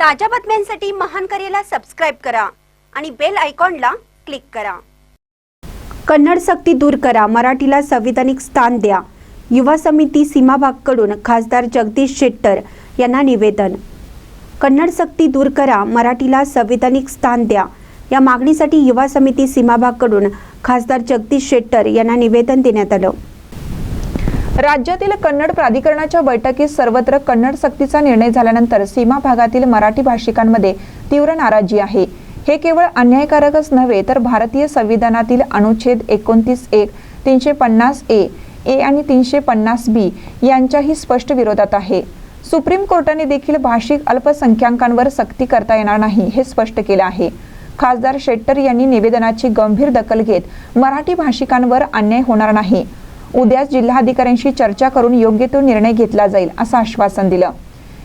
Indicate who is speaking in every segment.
Speaker 1: ताज्या बातम्यांसाठी महान करेला सबस्क्राईब करा आणि बेल आयकॉनला क्लिक करा. कन्नड सक्ती दूर करा मराठीला संविधानिक स्थान द्या. युवा समिती सीमाभागकडून खासदार जगदीश शेट्टर यांना निवेदन. कन्नड सक्ती दूर करा मराठीला संविधानिक स्थान द्या. या मागणीसाठी युवा समिती सीमाभागकडून खासदार जगदीश शेट्टर यांना निवेदन देण्यात आलं.
Speaker 2: राज्यातील कन्नड प्राधिकरणाच्या बैठकीत सर्वत्र कन्नड सक्तीचा निर्णय झाल्यानंतर सीमा भागातील मराठी भाषिकांमध्ये तीव्र नाराजी आहे. हे केवळ अन्यायकारकच नव्हे तर भारतीय संविधानातील अनुच्छेद एकोणतीस एक तीनशे पन्नास ए ए आणि तीनशे पन्नास बी यांच्याही स्पष्ट विरोधात आहे. सुप्रीम कोर्टाने देखील भाषिक अल्पसंख्याकांवर सक्ती करता येणार नाही हे स्पष्ट केलं आहे. खासदार शेट्टर यांनी निवेदनाची गंभीर दखल घेत मराठी भाषिकांवर अन्याय होणार नाही. उद्याच जिल्हाधिकाऱ्यांशी चर्चा करून योग्य तो निर्णय घेतला जाईल असं आश्वासन दिलं.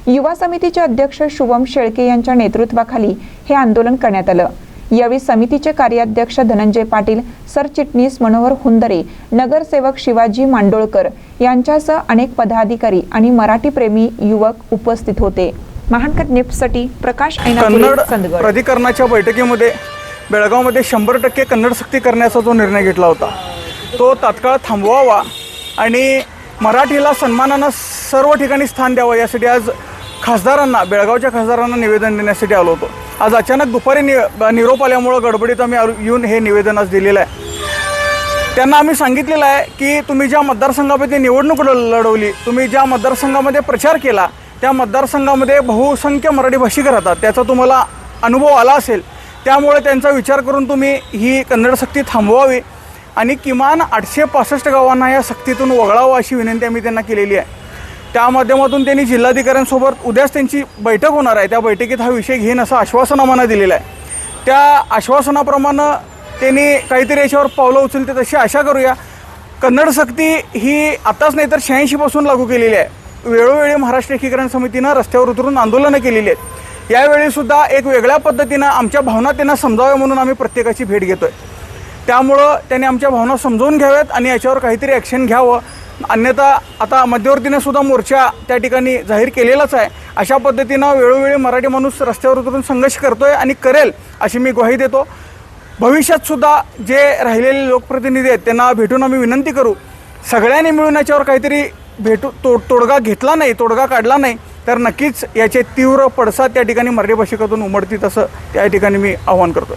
Speaker 2: युवा समितीचे अध्यक्ष शुभम शेळके यांच्या नेतृत्वाखाली हे आंदोलन करण्यात आलं. यावेळी समितीचे कार्याध्यक्ष धनंजय पाटील सरचिटणीस मनोहर हुंदरे नगरसेवक शिवाजी मांडोळकर यांच्यासह अनेक पदाधिकारी आणि मराठी प्रेमी युवक उपस्थित होते. महानकट निफ्टसाठी प्रकाश
Speaker 3: कन्नड प्राधिकरणाच्या बैठकीमध्ये बेळगावमध्ये शंभर टक्के कन्नड सक्ती करण्याचा जो निर्णय घेतला होता तो तात्काळ थांबवावा आणि मराठीला सन्मानानं सर्व ठिकाणी स्थान द्यावं यासाठी आज खासदारांना बेळगावच्या खासदारांना निवेदन देण्यासाठी आलो होतो. आज अचानक दुपारी नि निरोप आल्यामुळं गडबडीत आम्ही येऊन हे निवेदन आज दिलेलं आहे. त्यांना आम्ही सांगितलेलं आहे की तुम्ही ज्या मतदारसंघामध्ये निवडणूक लढ- लढवली तुम्ही ज्या मतदारसंघामध्ये प्रचार केला त्या मतदारसंघामध्ये बहुसंख्य मराठी भाषिक राहतात त्याचा तुम्हाला अनुभव आला असेल. त्यामुळे त्यांचा विचार करून तुम्ही ही कन्नड सक्ती थांबवावी. आणि किमान आठशे पासष्ट गावांना या सक्तीतून वगळावं अशी विनंती आम्ही त्यांना केलेली आहे. त्या माध्यमातून त्यांनी जिल्हाधिकाऱ्यांसोबत उद्याच त्यांची बैठक होणार आहे. त्या बैठकीत हा विषय घेईन असं आश्वासन आम्हाला दिलेलं आहे. त्या आश्वासनाप्रमाणे त्यांनी काहीतरी याच्यावर पावलं उचलते तशी आशा करूया. कन्नड सक्ती ही आताच नाही तर शहाऐंशीपासून लागू केलेली आहे. वेळोवेळी महाराष्ट्र एकीकरण समितीनं रस्त्यावर उतरून आंदोलनं केलेली आहेत. यावेळी सुद्धा एक वेगळ्या पद्धतीनं आमच्या भावना त्यांना समजाव्या म्हणून आम्ही प्रत्येकाची भेट घेतोय. त्यामुळं त्यांनी आमच्या भावना समजून घ्याव्यात आणि याच्यावर काहीतरी ॲक्शन घ्यावं. अन्यथा आता मध्यवर्तीने सुद्धा मोर्चा त्या ठिकाणी जाहीर केलेलाच आहे. अशा पद्धतीनं वेळोवेळी मराठी माणूस रस्त्यावर उतरून संघर्ष करतोय आणि करेल अशी मी ग्वाही देतो. भविष्यात सुद्धा जे राहिलेले लोकप्रतिनिधी आहेत त्यांना भेटून आम्ही विनंती करू. सगळ्यांनी मिळून याच्यावर काहीतरी भेटू तो तोडगा घेतला नाही तोडगा काढला नाही तर नक्कीच याचे तीव्र पडसाद त्या ठिकाणी मराठी भाषिकातून उमडतील असं त्या ठिकाणी मी आवाहन करतो